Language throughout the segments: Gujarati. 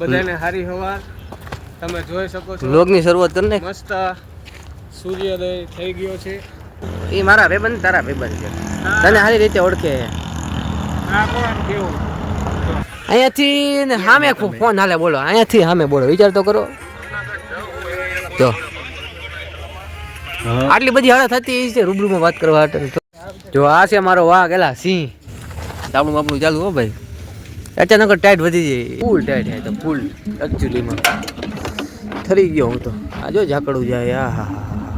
બધાને હારી હવાર. તમે જોઈ શકો છો. વ્લોગની શરૂઆત કરી નાખ. મસ્ત સૂર્યોદય થઈ ગયો છે. એ મારા ભાઈબંધ તારા ભાઈબંધ છે. તને સારી રીતે ઓળખે. આ કોણ કેવું? અહીંયાથી ને સામે ફોન હાલે બોલો. અહીંયાથી સામે બોલો. વિચાર તો કરો. જો. આટલી બધી હાલત થતી છે રૂબરૂમાં વાત કરવા માટે જો આ છે મારો વાઘ એલા સિંહ. આપણું આપણું ચાલુ હો ભાઈ. અચાનક ટાઈટ વધી જાય. ફૂલ ટાઈટ થાય તો ફૂલ એકચ્યુઅલીમાં થરી ગયો હું તો. આ જો ઝાકડું જાય, આ હા હા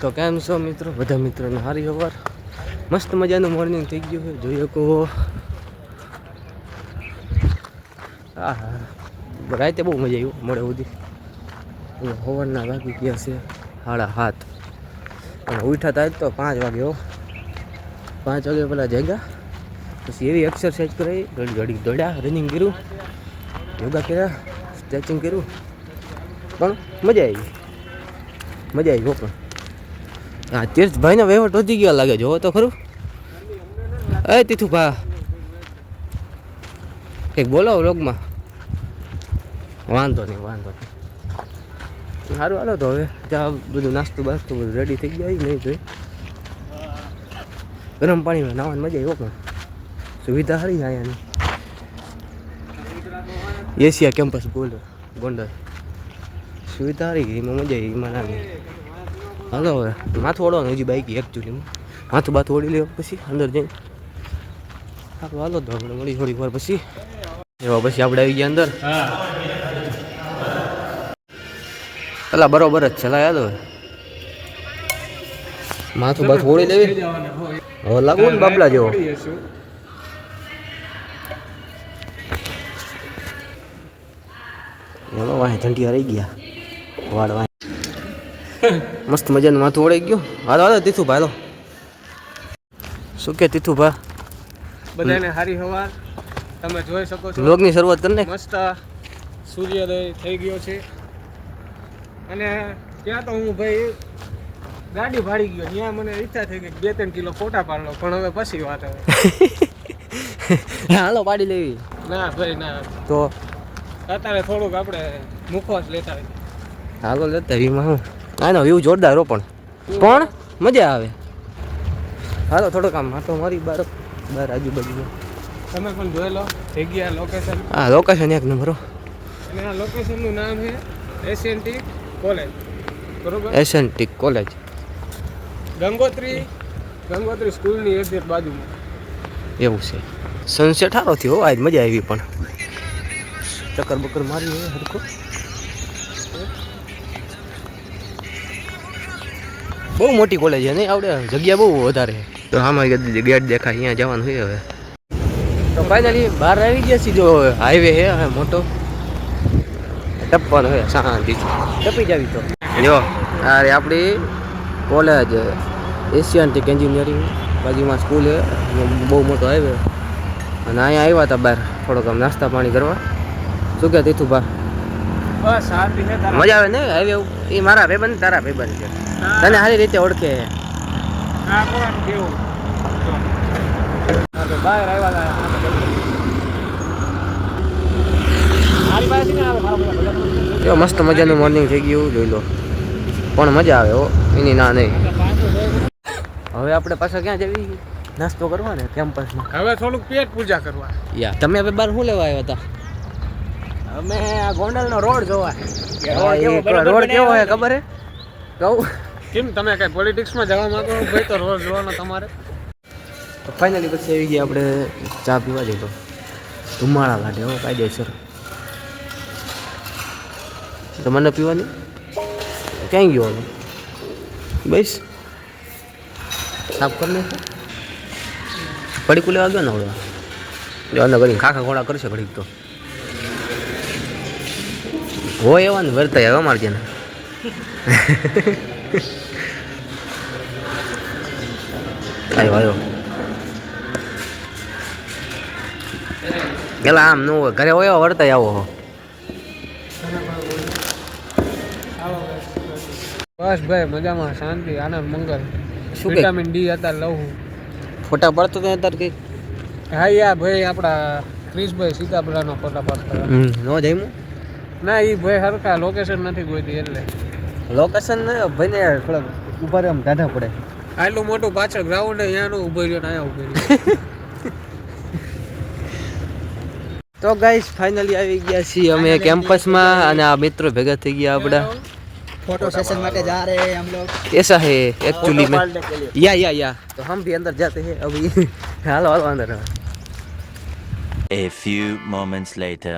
તો કેમ છો મિત્રો? બધા મિત્રોને હારી હવાર. મસ્ત મજાનું મોર્નિંગ થઈ ગયું છે. જોઈએ કહો હા. રાતે બહુ મજા આવી મળે સુધી. હવનના વાગી ગયા છે સાડા હાથ અને ઉઠા થાય તો પાંચ વાગે પાંચ વાગે પેલા જાગ્યા. પછી એવી એક્સરસાઇઝ કરાવી, ઘડી ઘડી દોડ્યા રનિંગ કર્યું, યોગા કર્યા સ્ટ્રેચિંગ કર્યું. પણ મજા આવી. મજા આવી પણ. હા તીર્થભાઈનો વહીવટ વધી ગયો લાગે જોવો તો ખરું. એ તીથુભા. કંઈક બોલો વ્લોગમાં. વાંધો નહીં વાંધો નહીં. સારું, હાલો તો હવે. ત્યાં બધું નાસ્તું બાસ્તું બધું રેડી થઈ ગયા નહીં જોઈ. ગરમ પાણીમાં નાવાની મજા આવ્યો પણ. સુવિધા સારી છે અહીંયાની એશિયા કેમ્પસ બોલો, ગોંડલ. સુવિધા સારી ગઈ એમાં મજા આવી, એમાં નાની. હાલો હવે, માથું ઓળવાનું, હજી બાઈક એકચ્યુઅલીમાં માથું બાથું ઓળી લેવા પછી અંદર જઈને. હાલો હાલો તો આપણે મળી થોડીક વાર પછી. એવા પછી આપણે આવી ગયા અંદર. પેલા બરોબર જ ચલાય હાલો માથું બાથું ઓળી લેવી. હવે લાગુ ને બાબલા જેવો. એમાં વાંહે ઝંટિયા રહી ગયા. વાળ વાંહે. મસ્ત મજાનું માથું ઓળાઈ ગયું. હાલો હાલો તીથું ભાઈ હાલો. શું કે તીથું ભા બધાને હારી હવાર. તમે જોઈ શકો છો. વ્લોગની શરૂઆત કરી મસ્ત સૂર્યોદય થઈ ગયો છે. અને ત્યાં તો હું ભાઈ ગાડી ભાડી ગયો. ત્યાં મને ઈચ્છા થઈ ગઈ બે ત્રણ કિલો ફોટા પાડલો પણ હવે પછી વાત હવે હાલો પાડી લેવી. ના ભાઈ ના. તો અત્યારે થોડુંક આપણે મુખવાસ લેતા હોય આગળ લેતા એમાં હું આનો વ્યૂ જોરદાર હો પણ. પણ મજા આવે. હાલો થોડોક આમ માથો મારી બાર બાર આજુબાજુ તમે પણ જોઈ લો જગ્યા લોકેશન હા લોકેશન એક નંબર અને આ લોકેશનનું નામ છે એસએનટી કોલેજ. બરોબર? એસએનટી કોલેજ. ગંગોત્રી ગંગોત્રી સ્કૂલની એક્ઝેક્ટ બાજુમાં. એવું છે. સનસેટ સારો થયો આજ મજા આવી પણ. ચક્કર બક્કર મારી હોય હરખો બહુ મોટી કોલેજ છે નહીં આવડે જગ્યા બહુ વધારે તો આમાં ગેટ દેખાય અહીંયા જવાનું હોય હવે. તો ફાઇનલી બહાર આવી ગયા સીધો હાઈવે છે હવે મોટો. ટપવાનો હોય શાંતિ ટપી જાવી તો. જો અરે આપણી કોલેજ એશિયાન્ટિક એન્જિનિયરિંગ બાજુમાં સ્કૂલ છે બહુ મોટો હાઈવે અને અહીંયા આવ્યા હતા બહાર થોડોક આમ નાસ્તા પાણી કરવા. શું કે તીથું બા? બસ મજા આવે ને? હવે એ મારા ભાઈબંધ તારા ભાઈબંધ છે. તને સારી રીતે ઓળખે બહાર આવ્યા મસ્ત મજાનું મોર્નિંગ થઈ ગયું જોઈ લો. પણ મજા આવે હો. એની ના નહીં. હવે આપણે પાછા ક્યાં જવી? નાસ્તો કરવા ને કેમ્પસમાં હવે થોડુંક પેટ પૂજા કરવા. યા તમે હવે બહાર શું લેવા આવ્યા હતા? અમે આ ગોંડલનો રોડ જોવા. રોડ કેવો હોય ખબર હે કહું કેમ તમે કઈ પોલિટિક્સમાં જવા માંગો? ભાઈ તો રોડ જોવાનો તમારે. તો ફાઇનલી પછી આવી ગયા આપણે ચા પીવા જઈએ તો. ધુમાડા લાગે હો કાયદેસર. તો મને પીવાની? ક્યાં ગયો બસ. સાફ કરી નાખો. ઘડીક લેવા ગયો ને હવે? અંદર ઘડી ખાખા ઘોડા કરશે ઘડીક તો. હોય એવા ને વર્તાય હવે અમારે ત્યાં આવ્યો આવ્યો પેલા આમ નો હોય ઘરે હોય વર્તાય આવો હો બસ ભાઈ મજામાં. શાંતિ આનંદ મંગલ. શું વિટામિન ડી હતા લઉં ફોટા પડતો તો અત્યારે કઈ હા યા ભાઈ આપણા ક્રિશભાઈ સીતાપુરાનો ફોટા પાડતા નો જમ્યું? ના એ ભાઈ હરખા લોકેશન નથી ગોતી એટલે લોકેશન ભાઈને થોડાક ઉભા રહે આમ ટાઢા પડે આટલું મોટું પાછળ ગ્રાઉન્ડ અહીંયાનું ઉભો રહ્યો ને અહીંયા ઉભો રહ્યો તો ગાઈસ ફાઇનલી આવી ગયા છીએ અમે કેમ્પસમાં અને આ મિત્રો ભેગા થઈ ગયા આપણા फोटो सेशन માટે जा रहे हैं हम लोग ऐसा है एक्चुअली में या या या तो हम भी अंदर जाते हैं अभी हालो हालो अंदर A few moments later.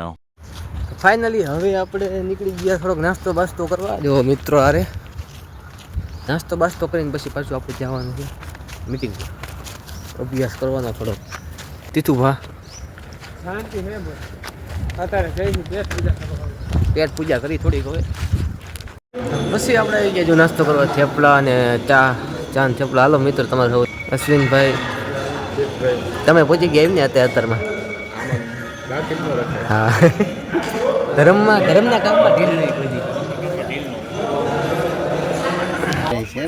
Finally હવે આપણે નીકળી ગયા થોડોક નાસ્તો બાસ્તો કરવા. જો મિત્રો આરે નાસ્તો બાસ્તો કરીને પછી પાછું આપણે જવાનું છે મિટિંગ અભ્યાસ કરવાનો થોડોક. તીથું ભા શાંતિ હે અત્યારે જઈશું પેટ પૂજા કરવા પેટ પૂજા કરી થોડીક હવે. પછી આપણે આવી ગયા જો નાસ્તો કરવા થેપલા અને ચા ચા ને થેપલા. હાલો મિત્ર તમારે હવે અશ્વિનભાઈ. તમે પહોંચી ગયા એમ ને અત્યારે અત્યારમાં? હા. ધર્મમાં ધર્મના કામમાં ઢીલ નહીં કોઈ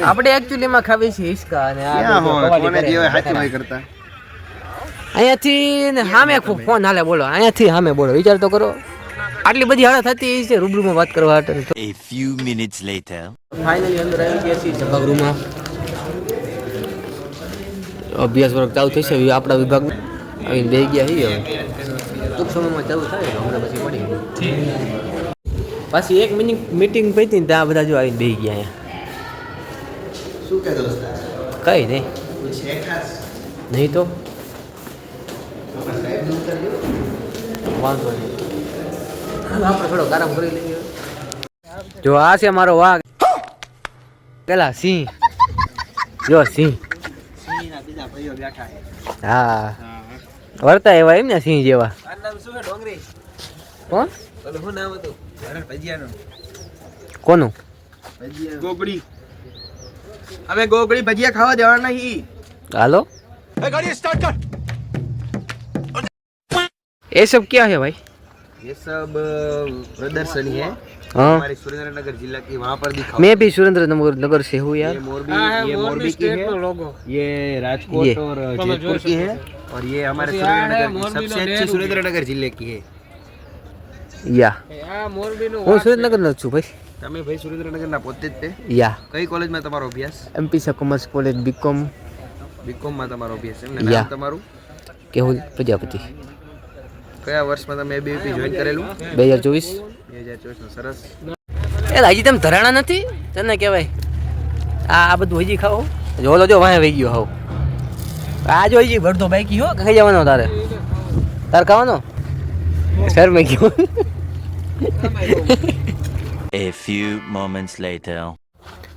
આપણે એકચ્યુઅલીમાં ખાવી છે હિસકા અને અહીંયાથી ને સામે ફોન હાલે બોલો. અહીંયાથી સામે બોલો. વિચાર તો કરો. આટલી બધી હાલત થતી છે રૂબરૂમાં વાત કરવા માટે. A few minutes later finally અંદર આવી ગયા છીએ સભાગૃહમાં. અભ્યાસ વર્ગ ચાલુ થશે આપણા વિભાગ આવીને બે ગયા હી હવે. ટૂંક સમયમાં ચાલુ થાય તો હમણાં પછી મળી પાછી એક મિનિટ મીટિંગ પતી ને ત્યાં બધા જો આવીને બે ગયા અહીંયા. શું કહે દોસ્ત કઈ નહીં નહીં તો? વાંધો નહીં. આપણે થોડોક આરામ કરી લઈએ. જો આ છે મારો વાઘ. પેલા સિંહ. જો સિંહ. હા. વર્તા એવા એમ ને સિંહ જેવા નામ શું છે ડોંગરી કોણ ઓલું શું નામ હતું ભજીયાનું કોનું ગોગડી અમે ગોગડી ભજીયા ખાવા જવાના નહીં હાલો ये सब क्या है भाई ये सब प्रदर्शनी है हाँ हमारे सुरेंद्रनगर जिला की वहाँ पर दिखाओ मैं भी सुरेंद्र नगर नगर से हूँ यार ये मोरबी આ હે ये મોરબી मोरबी की સ્ટેટનો है લોગો ये राजकोट ये। और તમે जयपुर જોઈ की શકો है और ये हमारे પછી આ है सुरेंद्रनगर की मोरबी નો सबसे अच्छी डेरू। सुरेंद्रनगर जिले की है યા આ મોરબીનું હું વાત છે. સુરેન્દ્રનગર નો છું ભાઈ તમે ભાઈ સુરેન્દ્રનગરના પોતે જ તે યા કઈ કોલેજમાં તમારો અભ્યાસ MP commerce college BCom BCom માં તમારો અભ્યાસ એમ ને યા. નામ તમારું કેવું પ્રજાપતિ કયા વર્ષમાં તમે એબીવીપી જોઈન કરેલું બે હજાર ચોવીસ બે હજાર ચોવીસમાં સરસ. એ હજી તમે ધરાણા નથી? તને કહેવાય. આ આ બધું હજી ખાઓ. જોલો જો વાંહે વહી ગયો હાવ. આ જો હજી ભરતો બાકી હો ખાઈ જવાનો તારે? તારે ખાવાનો? સર મેં ગયો A few moments later.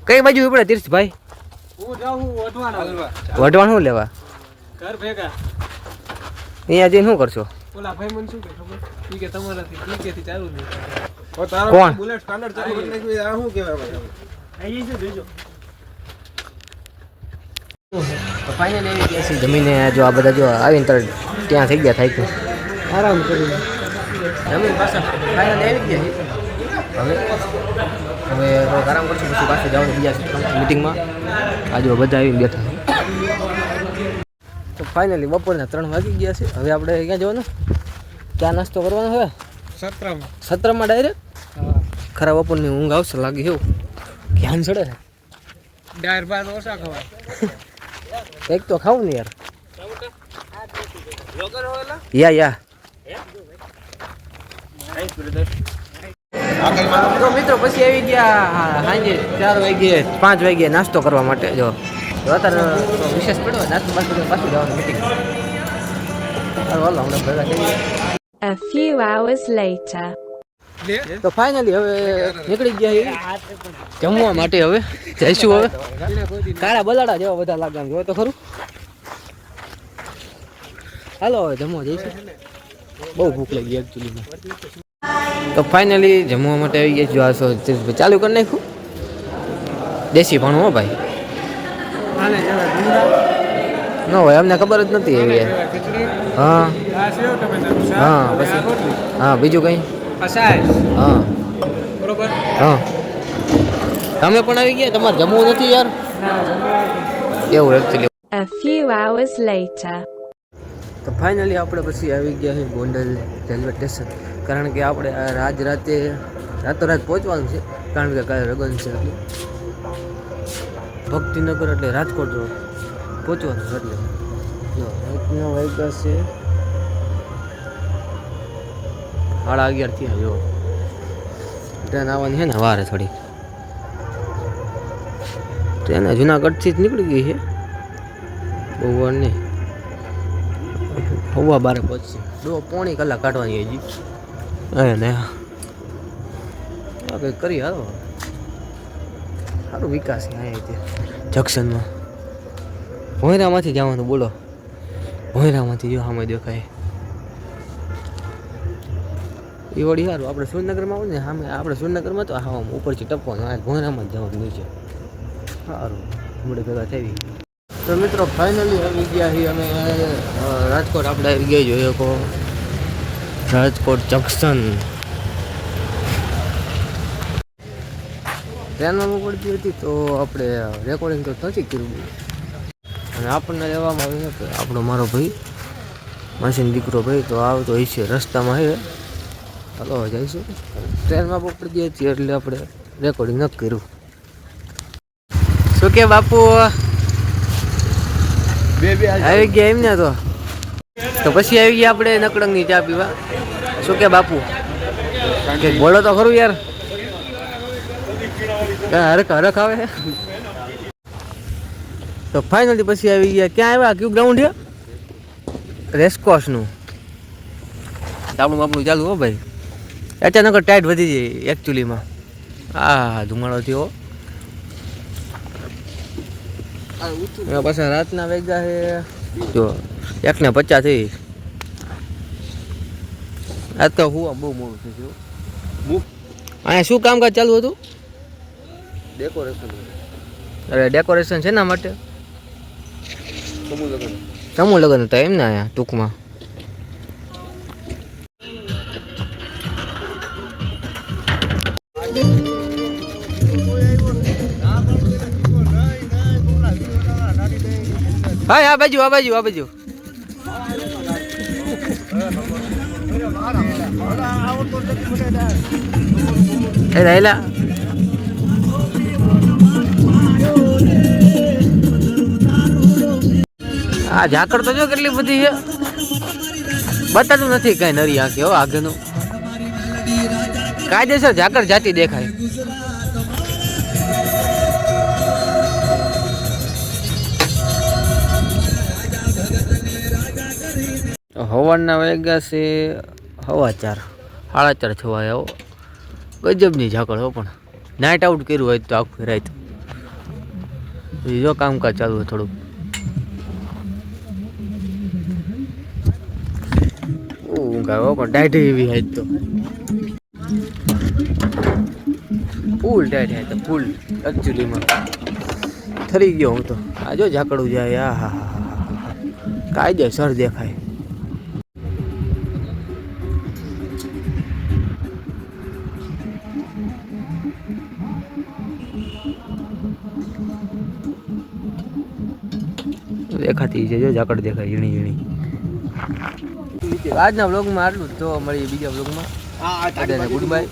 કઈ બાજુ ઉપડે તીર્થભાઈ? હું જાઉં વઢવાણ વઢવાણ શું લેવા? ઘર ભેગા. અહીંયા જઈને શું કરશો? ઓલા ભાઈ મને શું કે ખબર? કે તમારાથી કે ચાલુ નહીં કોણ? બુલેટ સ્ટાન્ડર્ડ ચાલુ કરી નાખ્યું આ શું કહેવાય આઈ છે જોજો. ફાઇનલ એવી ગયા જમીને. જો આ બધા જો આવીને તરત ત્યાં થઈ ગયા થાય કે. આરામ કરી જમીન પાછા ફાઇનલ આવી ગયા છે. હવે હવે થોડોક આરામ કરશું પછી પાછું જવાનું બીજા મિટિંગમાં આજે બધા આવીને બેઠા તો ફાઇનલી બપોરના ત્રણ વાગી ગયા છે. હવે આપણે ક્યાં જવાનું? ક્યાં નાસ્તો કરવાનો હવે સત્રમાં. સત્રમાં ડાયરેક્ટ ખરા બપોરની ઊંઘ આવશે લાગે એવું. ધ્યાન ચડે છે ડાયર ભાત ઓછા ખવાય. એક તો ખાવું ને યાર. યા યા. તો મિત્રો પછી આવી ગયા હા, સાંજે ચાર વાગ્યે પાંચ વાગ્યે નાસ્તો કરવા માટે જો. અત્યારે વિશેષ પડ્યો નાસ્તો પાસે પાછું જવાનું meeting A few hours later. લે? તો ફાઇનલી હવે નીકળી ગયા છીએ જમવા માટે હવે જઈશું હવે. કાળા બલાડા જેવા બધા લાગે આમ જો તો ખરું. હાલો હવે જમવા જઈશું. બહુ ભૂખ લાગી એકચ્યુઅલીમાં તો ફાઇનલી જમવા માટે આવી ગયા જો આ સો ચાલુ કરી નાખ્યું? દેશી ભણવું હો ભાઈ. આને જરા ડુંગરા ન હોય અમને ખબર જ નથી એવી. યાર. જરા ખીચડી. હા. આ સેવ ટમેટાનું શાક. હા અને આ પછી રોટલી. હા બીજું કંઈ? આ સાઈઝ હા. બરોબર? હા. તમે પણ આવી ગયા? તમારે જમવું નથી યાર? એવું actually A few hours later. તો ફાઇનલી આપણે પછી આવી ગયા છીએ ગોંડલ રેલવે સ્ટેશન. કારણ કે આપણે રાત રાતે રાતોરાત પહોંચવાનું છે. કારણ કે કાલે લગ્ન છે એટલે. ભક્તિનગર એટલે રાજકોટ રોડ. પહોંચવાનું છે એટલે. જો રાતના વાગ્યા છે. સાડા અગિયાર આવ્યો. જો ટ્રેન આવવાની છે ને વારે થોડી ટ્રેન જુનાગઢથી જ નીકળી ગઈ છે. બહુ વાર નહીં. હવા બારે પહોંચશે દો પોણી કલાક કાઢવાની હજી. અને આ કંઈક કરી હાલો. સારું વિકાસ અહીંયા ત્યાં જંક્શનમાં. ભોંયરામાંથી જવાનું બોલો. ભોંયરામાંથી જો સામે દેખાય. એ વળી સારું આપણે સુરનગરમાં આવું ને સામે આપણે સુરનગરમાં તો હા ઉપરથી ટપવાનું આ ભોનામાં જવાનું નીચે સારું હમણાં ભેગા થઈ તો મિત્રો ફાઇનલી આવી ગયા છીએ અમે રાજકોટ. આપણે આવી ગયા જોઈએ કો રાજકોટ જંકશન ટ્રેનમાં મોકલતી હતી તો આપણે રેકોર્ડિંગ તો નથી કર્યું. અને આપણને લેવામાં આવ્યું આપણો મારો ભાઈ, માસીનો દીકરો ભાઈ તો આવતો છે રસ્તામાં છે હલો જઈશું. ટ્રેનમાં પકડી દઈએ એટલે આપણે રેકોર્ડિંગ ન કર્યું. શું કે બાપુ? આવી ગયા એમ ને તો? તો પછી આવી ગયા આપણે નકડંગની ચા પીવા. શું કે બાપુ? કે બોલો તો ખરું યાર. હરખ હરખ આવે? તો ફાઇનલી પછી આવી ગયા. ક્યાં આવ્યા? કયું ગ્રાઉન્ડ છે? રેસકોર્સનું આપણું આપણું ચાલુ હો ભાઈ. અચાનક ટાઈટ વધી જાય એકચ્યુઅલીમાં આ ધુમાડો થયો. પાછા રાતના વેગા છે. જો એક ને પચાસ થઈ. આજ તો હું બહુ મોડું થઈ ગયું અહીંયા શું કામકાજ ચાલુ હતું? ડેકોરેશન અરે ડેકોરેશન છે ના માટે? સમૂહ લગ્ન. સમૂહ લગ્ન હતા એમ ને અહીંયા ટૂંકમાં. હા આ બાજુ આ બાજુ આ બાજુ. એ રહેલા આ ઝાકળ તો જો કેટલી બધી છે. બતાતું નથી કઈ નરી આંખે, હો આગળનું કાયદેસર ઝાકળ જાતી દેખાય. હવાના વાગ્યા છે હવા ચાર, સાડા ચાર છવાય આવો ગજબની ઝાકળ હો પણ. નાઇટ આઉટ કર્યું હોય તો આખું રાત. જો કામકાજ ચાલુ હોય થોડુંક. ઊંઘ આવ્યો પણ ટાઈટ એવી હાઈટ તો. ફૂલ ટાઈટ હાઈ તો ફૂલ એકચ્યુઅલીમાં થરી ગયો હું તો. આ જો ઝાકડું જાય આ હા હા હા કાયદેસર દેખાય. દેખાતી છે જો ઝાકડ દેખાય ઝીણી ઝીણી. આજના બ્લોગમાં આટલું જ. જોવા મળીએ બીજા બ્લોગમાં ગુડ બાય